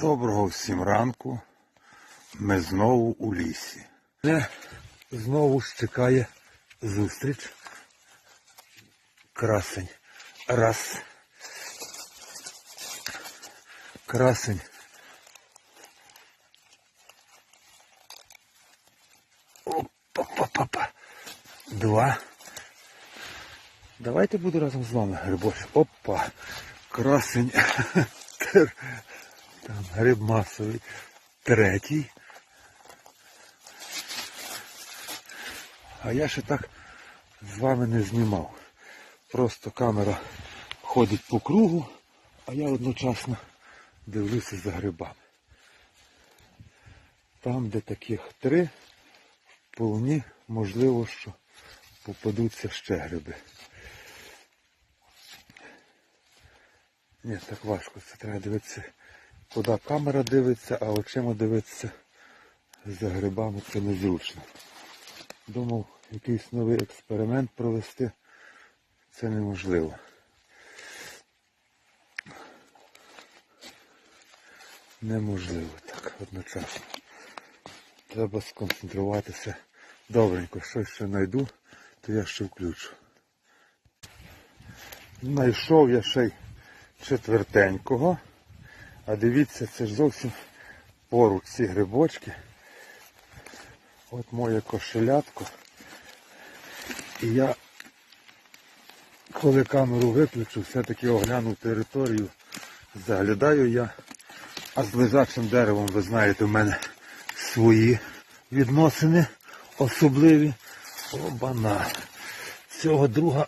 Доброго всім ранку. Ми знову у лісі. Мене знову ж чекає зустріч. Красень. Раз. Красень. Опа-па-па-па. Два. Давайте буду разом з вами грибоч. Опа. Красень. Там гриб масовий. Третій. А я ще так з вами не знімав. Просто камера ходить по кругу, а я одночасно дивлюся за грибами. Там, де таких три, вполне можливо, що попадуться ще гриби. Ні, так важко. Це треба дивитися, куди камера дивиться, а очима дивитися за грибами це незручно. Думав, якийсь новий експеримент провести. Це неможливо. Неможливо так одночасно. Треба сконцентруватися добренько. Щось ще знайду, то я ще включу. Знайшов я ще й четвертенького. А дивіться, це ж зовсім поруч ці грибочки. От моє кошелятко. І я, коли камеру виключу, все-таки огляну територію, заглядаю я. А з лежачим деревом, ви знаєте, в мене свої відносини особливі. Обана. Цього друга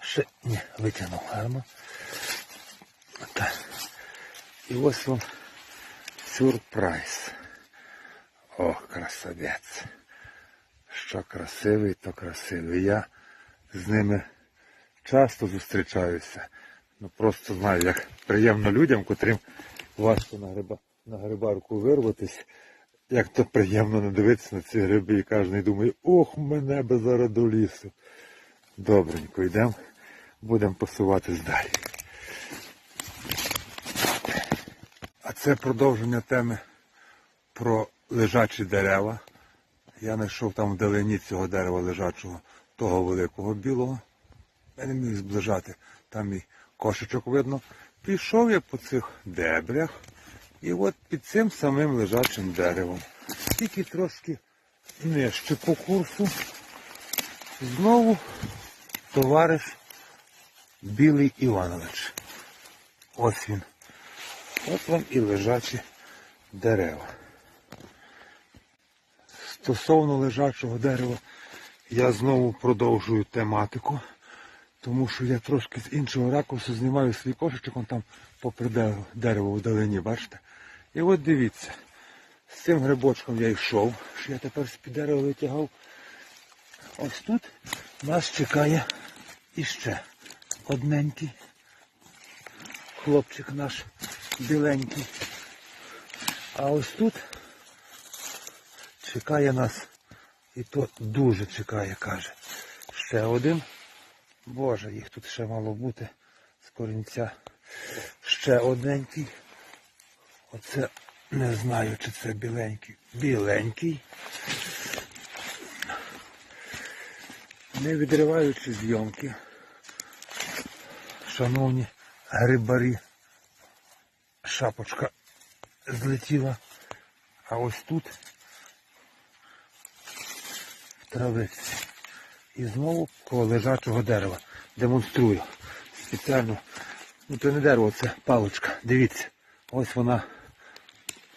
ще ні, витягнув гарно. І ось вам сюрприз. Ох, красавець. Що красивий, то красивий. Я з ними часто зустрічаюся. Ну просто знаю, як приємно людям, котрим важко на, гриба, на грибарку вирватись, як то приємно не дивитися на ці гриби і кожен думає, ох, мене би зараз до лісу. Добренько, йдемо, будемо посуватись далі. Це продовження теми про лежачі дерева. Я знайшов там вдалині цього дерева лежачого, того великого білого. Я не міг зближати, там і кошечок видно. Пішов я по цих дебрях і от під цим самим лежачим деревом. Тільки трошки нижче по курсу. Знову товариш Білий Іванович. Ось він. От вам і лежачі дерева. Стосовно лежачого дерева, я знову продовжую тематику, тому що я трошки з іншого ракурсу знімаю свій кошечок, он там попри дерево, вдалині, бачите? І от дивіться, з цим грибочком я йшов, що я тепер з-під дерева витягав. Ось тут нас чекає іще одненький хлопчик наш біленький. А ось тут чекає нас, і то дуже чекає, каже. Ще один. Боже, їх тут ще мало бути з корінця. Ще одненький. Оце не знаю, чи це біленький. Біленький. Не відриваючи зйомки, шановні грибарі, шапочка злетіла. А ось тут в травиці. І знову коло лежачого дерева. Демонструю. Спеціально. Ну це не дерево, це паличка. Дивіться. Ось вона,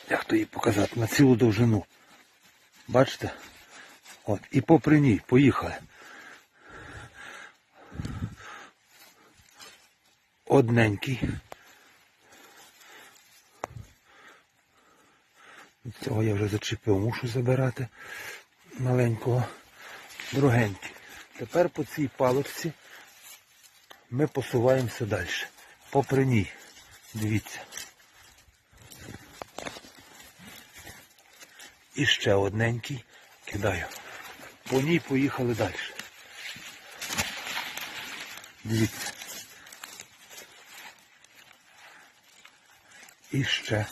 як то її показати, на цілу довжину. Бачите? От. І попри ній, поїхали. Одненький. Цього я вже зачепив, мушу забирати маленького, другенький. Тепер по цій палочці ми посуваємося далі. Попри ній. Дивіться. І ще одненький. Кидаю. По ній поїхали далі. Дивіться. І ще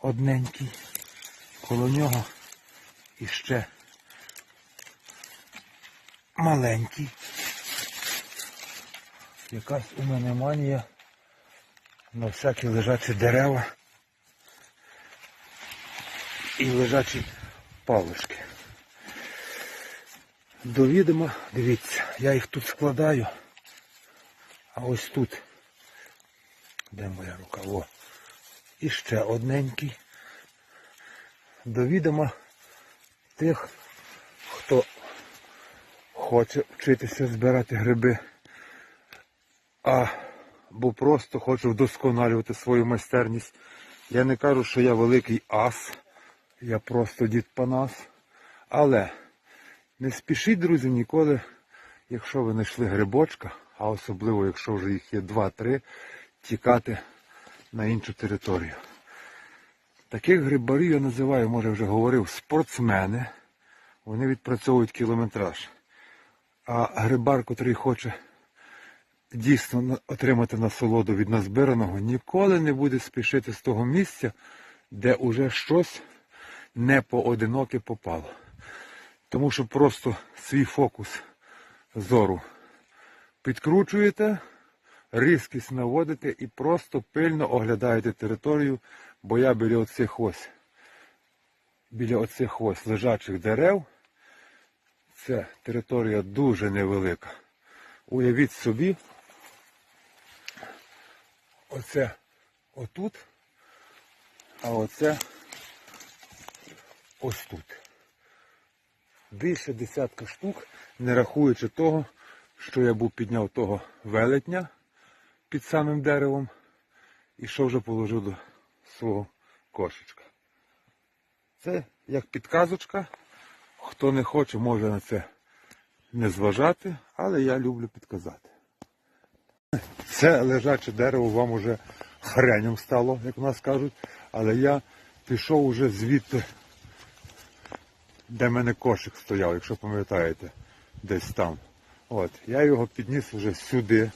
одненький. Коло нього і ще маленький. Якась у мене манія на всякі лежачі дерева і лежачі палички. До відома, дивіться, я їх тут складаю, а ось тут, де моя рука, о, і одненький. До відома тих, хто хоче вчитися збирати гриби, а бо просто хочу вдосконалювати свою майстерність. Я не кажу, що я великий ас, я просто дід Панас. Але не спішіть, друзі, ніколи, якщо ви знайшли грибочка, а особливо, якщо вже їх є 2-3, тікати на іншу територію. Таких грибарів я називаю, може вже говорив, спортсмени. Вони відпрацьовують кілометраж. А грибар, котрий хоче дійсно отримати насолоду від назбираного, ніколи не буде спішити з того місця, де уже щось не поодиноке попало. Тому що просто свій фокус зору підкручуєте, різкість наводите і просто пильно оглядаєте територію, бо я біля оцих ось, біля оцих ось лежачих дерев, це територія дуже невелика. Уявіть собі, оце отут, а оце ось тут. Більше десятка штук, не рахуючи того, що я був підняв того велетня під самим деревом і що вже положив до свого кошечка. Це як підказочка. Хто не хоче, може на це не зважати, але я люблю підказати. Це лежаче дерево вам уже хренем стало, як у нас кажуть, але я пішов уже звідти, де в мене кошик стояв, якщо пам'ятаєте, десь там. От, я його підніс уже сюди,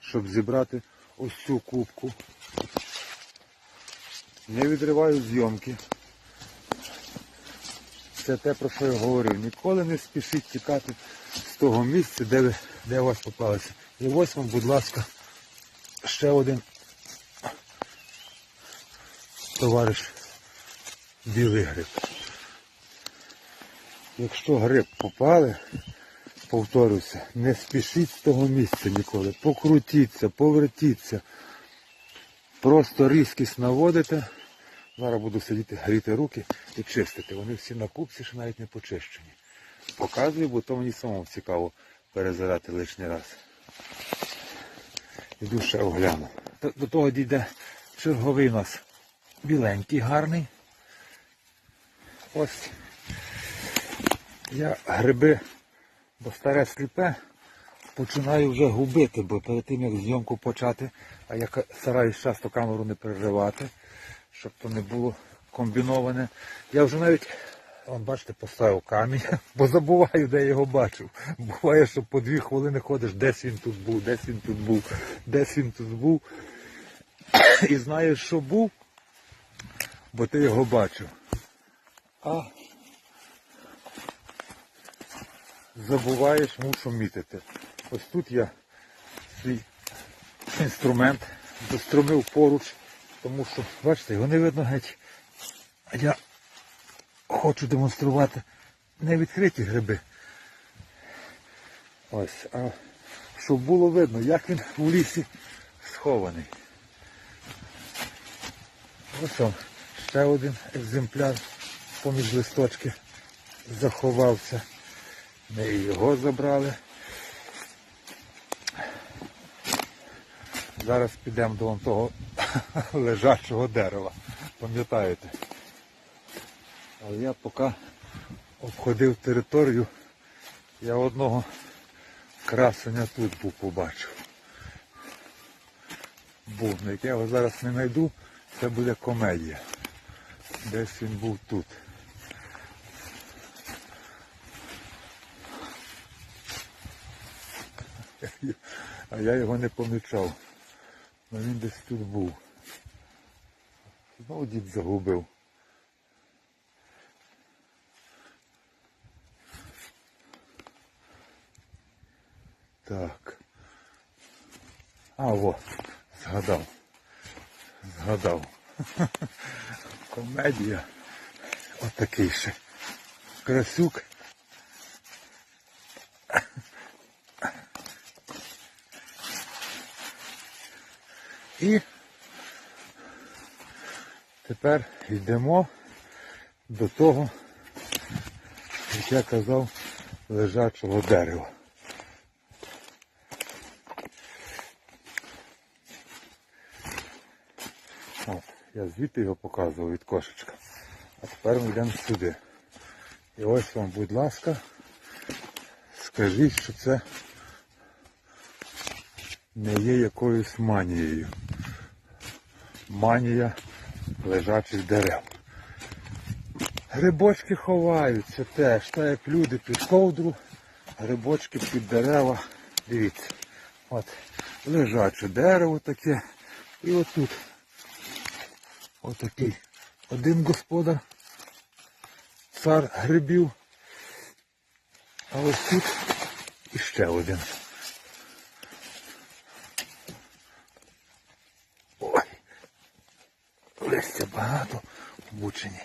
щоб зібрати ось цю кубку. Не відриваю зйомки. Це те, про що я говорив. Ніколи не спішіть тікати з того місця, де, ви, де у вас попалися. І ось вам, будь ласка, ще один товариш білий гриб. Якщо гриб попали, повторюся, не спішіть з того місця ніколи. Покрутіться, повертіться. Просто різкість наводите. Зараз буду сидіти, гріти руки і чистити. Вони всі на купці, що навіть не почищені. Показую, бо то мені самому цікаво перезирати лишній раз. Іду ще огляну. До, того дійде черговий у нас біленький, гарний. Ось я гриби, бо старе сліпе, починаю вже губити, бо перед тим як зйомку почати, а я стараюсь часто камеру не переривати, щоб то не було комбіноване. Я вже навіть, вон, бачите, поставив камінь, бо забуваю, де я його бачив. Буває, що по дві хвилини ходиш, десь він тут був, десь він тут був, десь він тут був. І знаєш, що був, бо ти його бачив. А забуваєш, мушу мітити. Ось тут я свій інструмент достромив поруч, тому що, бачите, його не видно геть. Я хочу демонструвати не відкриті гриби. Ось, а щоб було видно, як він у лісі схований. Ось он, ще один екземпляр поміж листочки заховався. Ми і його забрали. Зараз підемо до вон того лежачого дерева. Пам'ятаєте? Але я поки обходив територію, я одного красення тут був побачив. Яке я його зараз не знайду, це буде комедія. Десь він був тут. А я його не помічав. Ну він десь тут був. Знову дід загубив. Так. А, во, згадав. Згадав. Комедія. Отакий ще. Красюк. І тепер йдемо до того, як я казав, лежачого дерева. От, я звідти його показував від кошечка. А тепер ми йдемо сюди. І ось вам, будь ласка, скажіть, що це не є якоюсь манією. Манія лежачих дерев. Грибочки ховаються теж, так як люди під ковдру, грибочки під дерева. Дивіться. От лежаче дерево таке. І отут. Отакий. Один господар, цар грибів. А ось тут іще один. Листя багато обучені.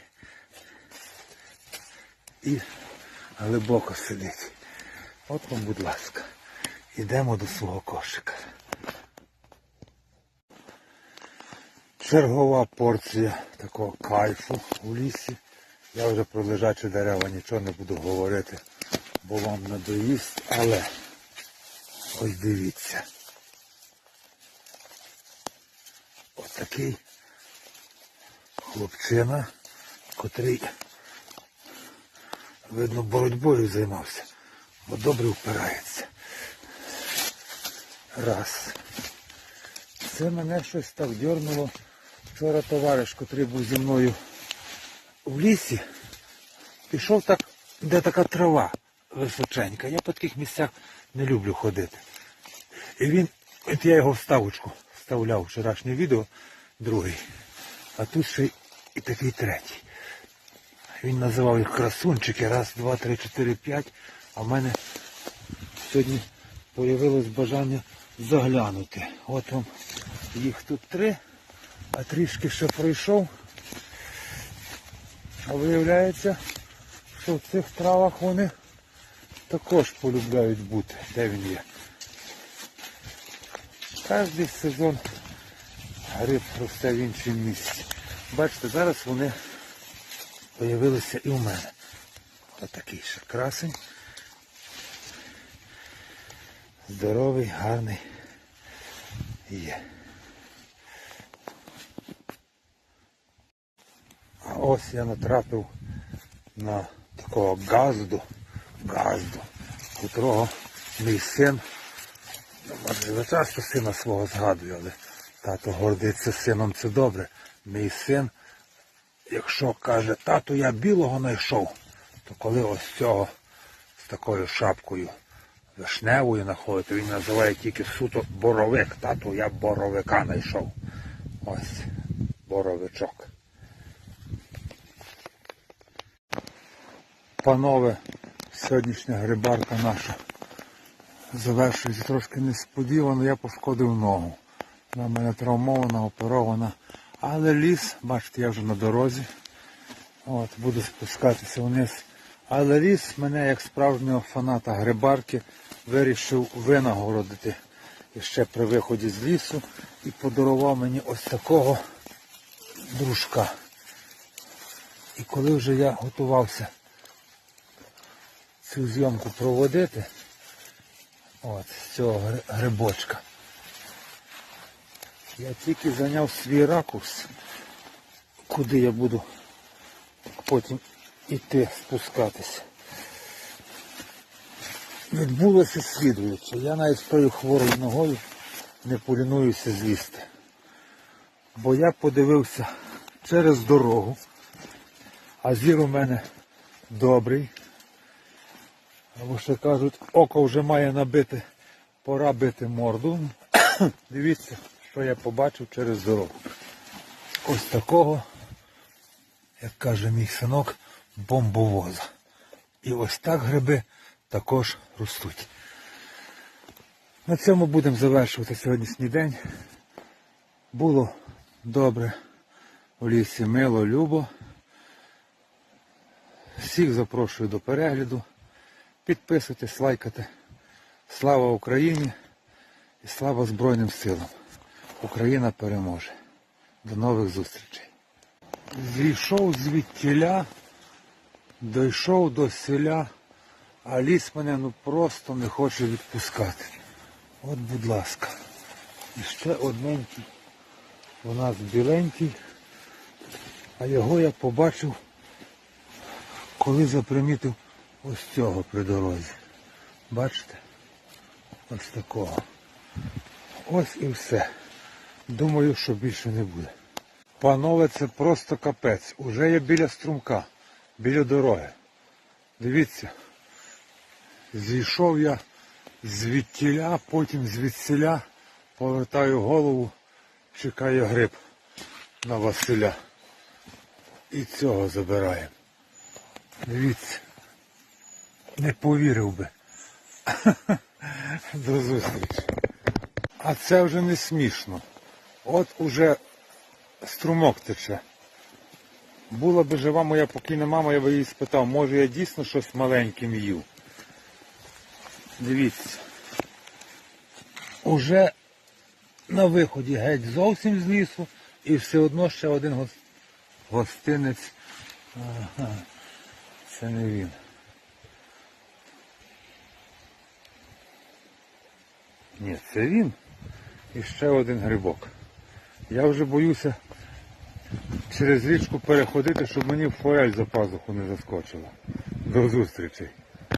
І глибоко сидить. От вам, будь ласка, йдемо до свого кошика. Чергова порція такого кайфу у лісі. Я вже про лежачі дерева нічого не буду говорити, бо вам надоїсть, але ось дивіться. Ось такий хлопчина, котрий, видно, боротьбою займався, бо добре впирається. Раз. Це мене щось так дьорнуло. Вчора товариш, котрий був зі мною в лісі, пішов так, де така трава височенька. Я по таких місцях не люблю ходити. І він, от я його вставочку вставляв вчорашнє відео, другий. А тут ще і такий третій. Він називав їх красунчики. Раз, два, три, чотири, п'ять. А в мене сьогодні появилось бажання заглянути. От вам їх тут три, а трішки ще пройшов. А виявляється, що в цих травах вони також полюбляють бути. Де він є? Кожний сезон гриб росте в іншому місці. Бачите, зараз вони появилися і у мене. Отакий ще красень. Здоровий, гарний є. А ось я натрапив на такого газду, газду, котрого мій син, ну, може, часто сина свого згадую, але тато гордиться сином, це добре. Мій син, якщо каже, тату, я білого знайшов, то коли ось цього з такою шапкою вишневою знаходить, він називає тільки суто боровик. Тату, я боровика знайшов. Ось боровичок. Панове, сьогоднішня грибарка наша завершується трошки несподівано, я пошкодив ногу. Вона в мене травмована, оперована. Але ліс, бачите, я вже на дорозі. От, буду спускатися вниз. Але ліс мене, як справжнього фаната грибарки, вирішив винагородити ще при виході з лісу і подарував мені ось такого дружка. І коли вже я готувався цю зйомку проводити, от, з цього грибочка, я тільки зайняв свій ракурс, куди я буду потім іти спускатися. Відбулося слідуюче. Я навіть з хворою ногою не полінуюся злізти. Бо я подивився через дорогу, а зір у мене добрий. Або ще кажуть, око вже має набити, пора бити морду. Дивіться, що я побачив через дорогу. Ось такого, як каже мій синок, бомбовоза. І ось так гриби також ростуть. На цьому будемо завершувати сьогоднішній день. Було добре в лісі мило, любо. Всіх запрошую до перегляду. Підписуйтесь, лайкайте. Слава Україні і слава Збройним силам. Україна переможе. До нових зустрічей. Зійшов звідтіля, дійшов до селя, а ліс мене ну просто не хоче відпускати. От, будь ласка. І ще одненький. У нас біленький. А його я побачив, коли запримітив ось цього при дорозі. Бачите? Ось такого. Ось і все. Думаю, що більше не буде. Панове, це просто капець. Уже я біля струмка, біля дороги. Дивіться, зійшов я звідтіля, потім звідсіля, повертаю голову, чекаю гриб на Василя. І цього забираємо. Дивіться. Не повірив би. До зустрічі. А це вже не смішно. От уже струмок тече. Була би жива моя покійна мама, я би її спитав, може я дійсно щось маленьким їв. Дивіться. Уже на виході геть зовсім з лісу і все одно ще один гос- гостинець. Ага, це не він. Ні, це він. І ще один грибок. Я вже боюся через річку переходити, щоб мені форель за пазуху не заскочила. До зустрічей.